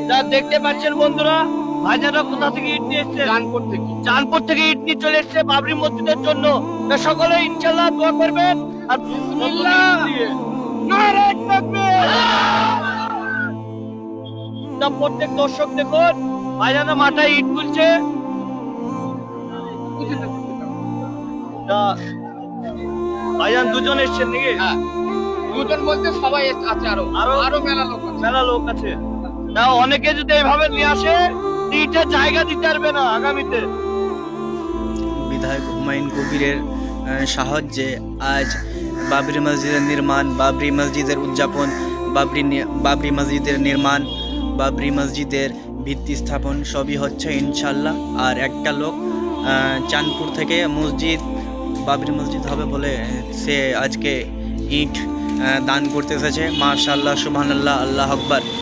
যা দেখতে পাচ্ছেন বন্ধুরা কোথা থেকে ইট নিয়ে এসছে? থেকে। থেকে ইট নিয়ে চলে এসছে বাবরি মসজিদের জন্য। তা সকলে ইনশাল্লাহ দোয়া করবেন। আর প্রত্যেক দর্শক দেখুন ভাইজানা মাথায় ইট তুলছে। ভাইজান দুজন এসছেন নাকি? হ্যাঁ। দুজন বলতে সবাই আছে আরও। আরো- আরও মেলা লোক আছে। মেলা লোক আছে। তা অনেকে যদি এইভাবে নিয়ে আসে ইটে জায়গা দিতে পারবে না আগামীতে। বিধায়ক হুমায়ুন কবিরের সাহায্যে আজ বাবরি মসজিদের নির্মাণ, বাবরি মসজিদের উদযাপন, বাবরি বাবরি মসজিদের নির্মাণ, বাবরি মসজিদের ভিত্তি স্থাপন, সবই হচ্ছে ইনশাল্লাহ আর একটা লোক চাঁদপুর থেকে মসজিদ, বাবরি মসজিদ হবে বলে সে আজকে ইট দান করতে এসেছে। মাশাল্লাহ সুবহানাল্লাহ, আল্লাহ আকবার।